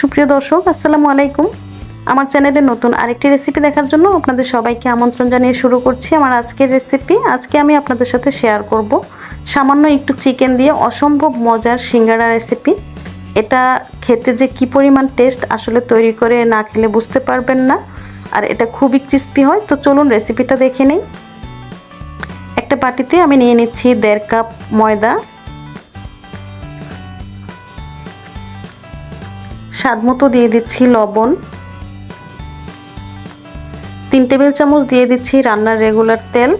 সুপ্রিয় দর্শক, আসসালামু আলাইকুম। আমার চ্যানেলে নতুন আরেকটি রেসিপি দেখার জন্য আপনাদের সবাইকে আমন্ত্রণ জানিয়ে শুরু করছি আমার আজকের রেসিপি আজকে আমি আপনাদের সাথে শেয়ার করব সামান্য একটু চিকেন দিয়ে অসম্ভব মজার সিঙ্গারা রেসিপি এটা খেতে যে কি পরিমাণ টেস্ট আসলে তৈরি করে না খেলে বুঝতে পারবেন না, আর এটা খুবই ক্রিস্পি হয়। তো চলুন রেসিপিটা দেখে নিই। একটা বাটিতে আমি নিয়ে নিচ্ছি দেড় কাপ ময়দা স্বাদ মতো দিয়ে দিচ্ছি লবণ। তিন টেবিল চামচ দিয়ে দিচ্ছি রান্নার রেগুলার তেল।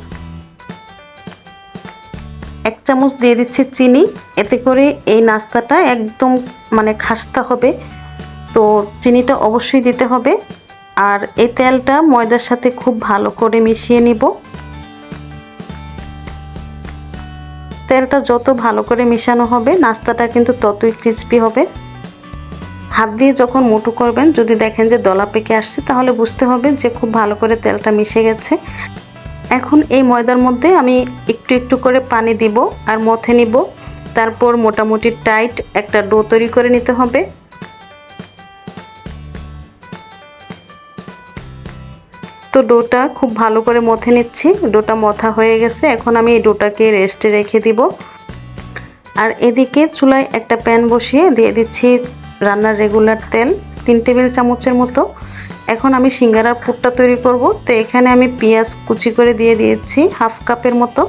এক চামচ দিয়ে দিচ্ছি চিনি। এতে করে এই নাস্তাটা একদম মানে খাস্তা হবে। তো চিনিটা অবশ্যই দিতে হবে। আর এই তেলটা ময়দার সাথে খুব ভালো করে মিশিয়ে নিব। তেলটা যত ভালো করে মিশানো হবে, নাস্তাটা কিন্তু ততই ক্রিস্পি হবে। হাত দিয়ে যখন মুঠো করবেন, যদি দেখেন যে দলা পেকে আসছে, তাহলে বুঝতে হবে যে খুব ভালো করে তেলটা মিশে গেছে। এখন এই ময়দার মধ্যে আমি একটু একটু করে পানি দিব আর মথে নিব। তারপর মোটামুটি টাইট একটা ডো তৈরি করে নিতে হবে। তো ডোটা খুব ভালো করে মথে নিচ্ছি। ডোটা মথা হয়ে গেছে। এখন আমি এই ডোটাকে রেস্টে রেখে দিব। আর এদিকে চুলায় একটা প্যান বসিয়ে দিয়ে দিচ্ছি রান্নার রেগুলার তেল, তিন টেবিল চামচের মতো। এখন আমি সিঙ্গারার পুরটা তৈরি করব। তো এখানে আমি পেঁয়াজ কুচি করে দিয়ে দিয়েছি, হাফ কাপের মতো।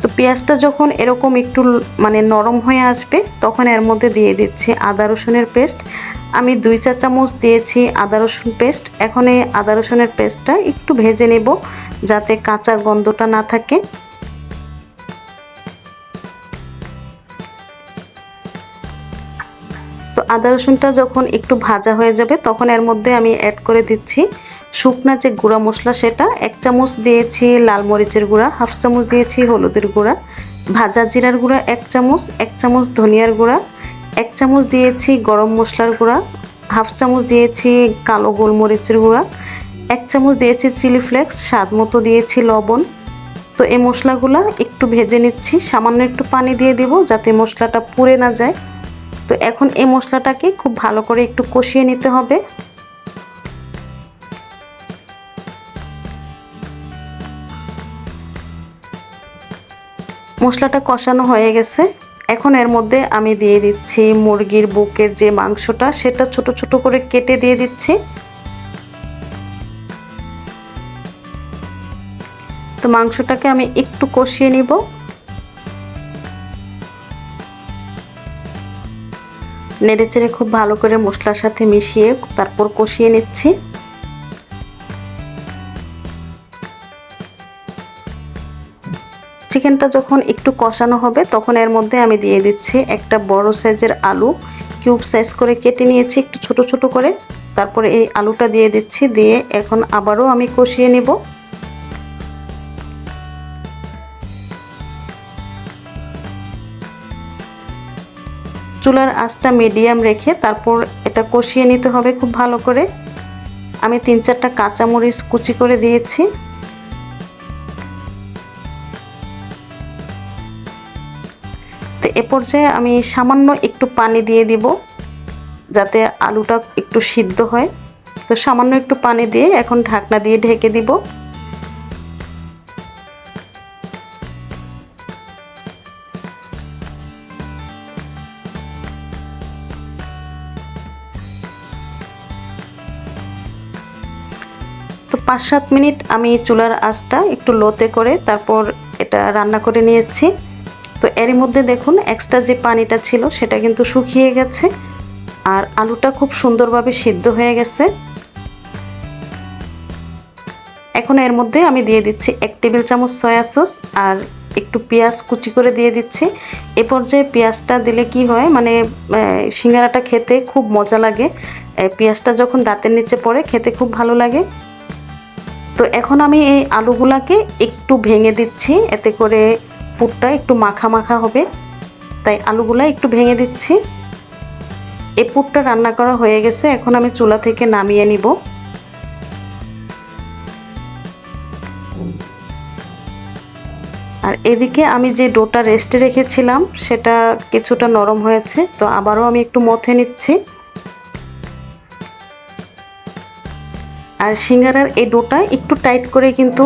তো পেঁয়াজটা যখন এরকম একটু মানে নরম হয়ে আসবে, তখন এর মধ্যে দিয়ে দিচ্ছি আদা রসুনের পেস্ট। আমি দুই চা চামচ দিয়েছি আদা রসুন পেস্ট। এখন এই আদা রসুনের পেস্টটা একটু ভেজে নেব, যাতে কাঁচা গন্ধটা না থাকে। আদা রসুনটা যখন একটু ভাজা হয়ে যাবে, তখন এর মধ্যে আমি অ্যাড করে দিচ্ছি শুকনা যে গুঁড়া মশলা সেটা, এক চামচ দিয়েছি লাল মরিচের গুঁড়া, হাফ চামচ দিয়েছি হলুদের গুঁড়া, ভাজা জিরার গুঁড়া এক চামচ এক চামচ ধনিয়ার গুঁড়া, এক চামচ দিয়েছি গরম মশলার গুঁড়া, হাফ চামচ দিয়েছি কালো গোলমরিচের গুঁড়া, এক চামচ দিয়েছি চিলি ফ্লেক্স, স্বাদ মতো দিয়েছি লবণ। তো এই মশলাগুলো একটু ভেজে নিচ্ছি, সামান্য একটু পানি দিয়ে দিব যাতে মশলাটা পুড়ে না যায়। তো এখন এই মশলাটাকে খুব ভালো করে একটু কষিয়ে নিতে হবে। মশলাটা কষানো হয়ে গেছে। এখন এর মধ্যে আমি দিয়ে দিচ্ছি মুরগির বুকের যে মাংসটা, সেটা ছোট ছোট করে কেটে দিয়ে দিচ্ছি। তো মাংসটাকে আমি একটু কষিয়ে নিব। নেড়েচেড়ে খুব ভালো করে মশলার সাথে মিশিয়ে তারপর কষিয়ে নিচ্ছি। চিকেনটা যখন একটু কষানো হবে, তখন এর মধ্যে আমি দিয়ে দিচ্ছি একটা বড় সাইজের আলু। কিউব সাইজ করে কেটে নিয়েছি একটু ছোট ছোট করে। তারপরে এই আলুটা দিয়ে দিচ্ছি, দিয়ে এখন আবারও আমি কষিয়ে নেব। চুলার আঁচটা মিডিয়াম রেখে তারপর এটা কষিয়ে নিতে হবে খুব ভালো করে। আমি তিন চারটা কাঁচামরিচ কুচি করে দিয়েছি। তো এ পর্যায়ে আমি সামান্য একটু পানি দিয়ে দিব, যাতে আলুটা একটু সিদ্ধ হয়। তো সামান্য একটু পানি দিয়ে এখন ঢাকনা দিয়ে ঢেকে দিব। তো পাঁচ সাত মিনিট আমি চুলার আঁচটা একটু লোতে করে তারপর এটা রান্না করে নিয়েছি। তো এরই মধ্যে দেখুন এক্সট্রা যে পানিটা ছিল সেটা কিন্তু শুকিয়ে গেছে আর আলুটা খুব সুন্দরভাবে সিদ্ধ হয়ে গেছে। এখন এর মধ্যে আমি দিয়ে দিচ্ছি এক টেবিল চামচ সয়া সস আর একটু পেঁয়াজ কুচি করে দিয়ে দিচ্ছি। এ পর্যায়ে পেঁয়াজটা দিলে কি হয় মানে সিঙ্গারাটা খেতে খুব মজা লাগে। পেঁয়াজটা যখন দাঁতের নিচে পড়ে খেতে খুব ভালো লাগে। তো এখন আমি এই আলুগুলাকে একটু ভেঙে দিচ্ছি, এতে করে পুরটা একটু মাখা মাখা হবে। তাই আলুগুলা একটু ভেঙে দিচ্ছি। এই পুরটা রান্না করা হয়ে গেছে, এখন আমি চুলা থেকে নামিয়ে নিব। আর এদিকে আমি যে ডোটা রেস্টে রেখেছিলাম, সেটা কিছুটা নরম হয়েছে, তো আবারও আমি একটু মথে নিচ্ছি। আর সিঙ্গারার এই ডোটা একটু টাইট করে কিন্তু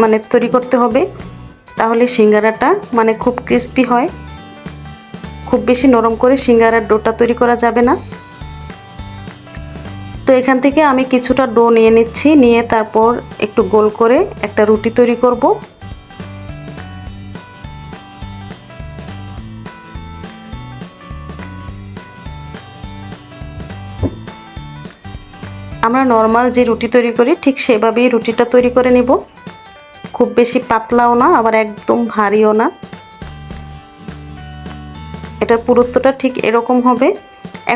মানে তৈরি করতে হবে। তাহলে সিঙ্গারাটা মানে খুব ক্রিস্পি হয়। খুব বেশি নরম করে সিঙ্গারার ডোটা তৈরি করা যাবে না। তো এখান থেকে আমি কিছুটা ডো নিয়ে নিচ্ছি, নিয়ে তারপর একটু গোল করে একটা রুটি তৈরি করব। আমরা নর্মাল যে রুটি তৈরি করি, ঠিক সেভাবেই রুটিটা তৈরি করে নিব। খুব বেশি পাতলাও না, আবার একদম ভারীও না। এটার পুরুত্বটা ঠিক এরকম হবে।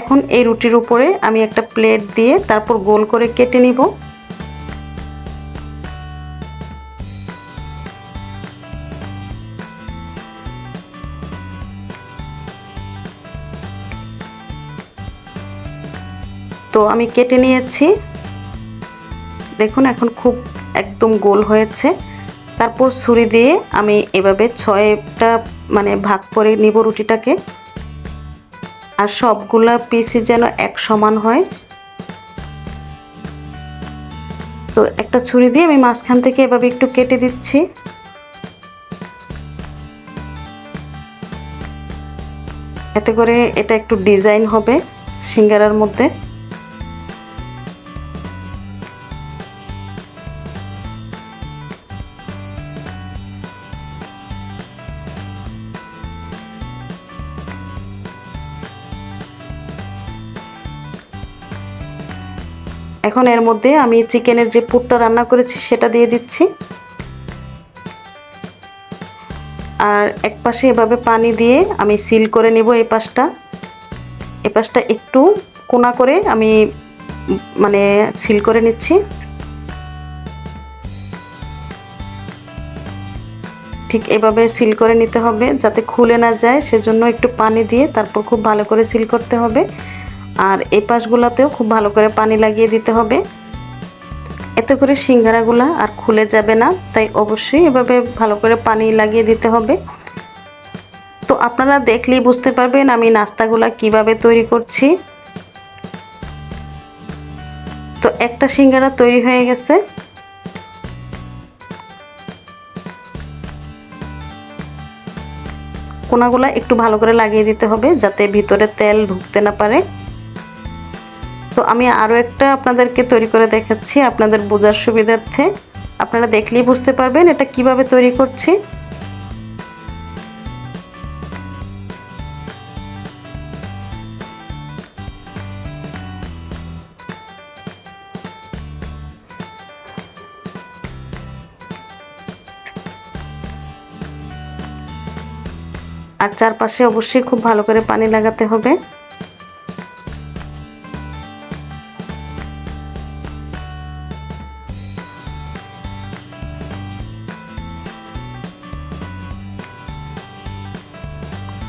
এখন এই রুটির উপরে আমি একটা প্লেট দিয়ে তারপর গোল করে কেটে নিব। তো আমি কেটে নিয়েছি। দেখুন, এখন খুব একদম গোল হয়েছে। তারপর ছুরি দিয়ে আমি এভাবে ছয়টা মানে ভাগ করে নিব রুটিটাকে। আর সবগুলা পিসই যেন এক সমান হয়। তো একটা ছুরি দিয়ে আমি মাঝখান থেকে এভাবে একটু কেটে দিচ্ছি। এতে করে এটা একটু ডিজাইন হবে সিঙ্গারার মধ্যে। এখন এর মধ্যে আমি চিকেনের যে পুরটা রান্না করেছি সেটা দিয়ে দিচ্ছি। আর এক পাশে এভাবে পানি দিয়ে আমি সিল করে নেব এই পাশটা। এই পাশটা একটু কোনা করে আমি মানে সিল করে নিচ্ছি। ঠিক এভাবে সিল করে নিতে হবে যাতে খুলে না যায়, সেজন্য একটু পানি দিয়ে তারপর খুব ভালো করে সিল করতে হবে। আর এই পাশগুলোতেও খুব ভালো করে পানি লাগিয়ে দিতে হবে। এতে করে সিঙ্গারাগুলা আর খুলে যাবে না, তাই অবশ্যই এভাবে ভালো করে পানি লাগিয়ে দিতে হবে। তো আপনারা দেখলেই বুঝতে পারবেন আমি নাস্তাগুলা কীভাবে তৈরি করছি। তো একটা সিঙ্গারা তৈরি হয়ে গেছে। কোনাগুলা একটু ভালো করে লাগিয়ে দিতে হবে যাতে ভিতরে তেল ঢুকতে না পারে। তো আমি আরও একটা আপনাদেরকে তৈরি করে দেখাচ্ছি আপনাদের বোঝার সুবিধার্থে। আপনারা দেখলেই বুঝতে পারবেন এটা কীভাবে তৈরি করছি। আর চারপাশে অবশ্যই খুব ভালো করে পানি লাগাতে হবে।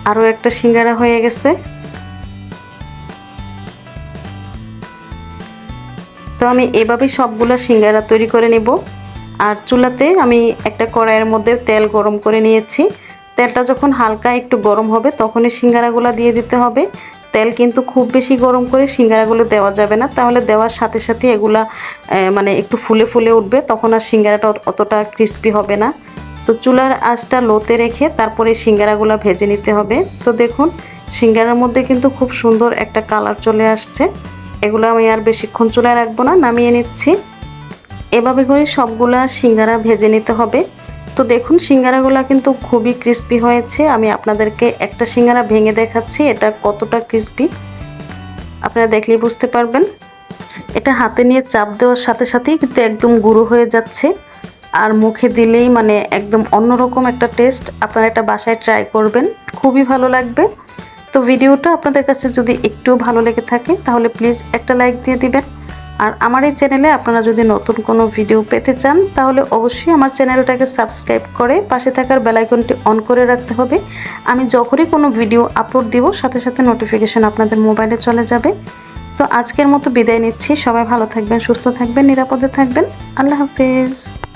আরও একটা সিঙ্গারা হয়ে গেছে। তো আমি এভাবেই সবগুলো সিঙ্গারা তৈরি করে নেব। আর চুলাতে আমি একটা কড়াইয়ের মধ্যে তেল গরম করে নিয়েছি। তেলটা যখন হালকা একটু গরম হবে, তখনই সিঙ্গারাগুলো দিয়ে দিতে হবে। তেল কিন্তু খুব বেশি গরম করে সিঙ্গারাগুলো দেওয়া যাবে না। তাহলে দেওয়ার সাথে সাথে এগুলা মানে একটু ফুলে ফুলে উঠবে, তখন আর সিঙ্গারাটা অতটা ক্রিস্পি হবে না। তো চুলার আঁচটা লোতে রেখে তারপরে সিঙ্গারাগুলো ভেজে নিতে হবে। তো দেখুন, সিঙ্গারার মধ্যে কিন্তু খুব সুন্দর একটা কালার চলে আসছে। এগুলো আমি আর বেশিক্ষণ চুলায় রাখব না, নামিয়ে নিচ্ছি। এভাবে করে সবগুলা সিঙ্গারা ভেজে নিতে হবে। তো দেখুন, সিঙ্গারাগুলো কিন্তু খুবই ক্রিস্পি হয়েছে। আমি আপনাদেরকে একটা সিঙ্গারা ভেঙে দেখাচ্ছি, এটা কতটা ক্রিস্পি। আপনারা দেখলেই বুঝতে পারবেন। এটা হাতে নিয়ে চাপ দেওয়ার সাথে সাথেই কিন্তু একদম গুঁড়ো হয়ে যাচ্ছে। আর মুখে দিলেই মানে একদম অন্যরকম একটা টেস্ট আপনারা এটা বাসায় ট্রাই করবেন, খুবই ভালো লাগবে। তো ভিডিওটা আপনাদের কাছে যদি একটু ভালো লেগে থাকে, তাহলে প্লিজ একটা লাইক দিয়ে দিবেন। আর আমার এই চ্যানেলে আপনারা যদি নতুন কোনো ভিডিও পেতে চান, তাহলে অবশ্যই আমার চ্যানেলটাকে সাবস্ক্রাইব করে পাশে থাকার বেলাইকনটি অন করে রাখতে হবে। আমি যখনই কোনো ভিডিও আপলোড দিব, সাথে সাথে নোটিফিকেশন আপনাদের মোবাইলে চলে যাবে। তো আজকের মতো বিদায় নিচ্ছি। সবাই ভালো থাকবেন, সুস্থ থাকবেন, নিরাপদে থাকবেন। আল্লাহ হাফেজ।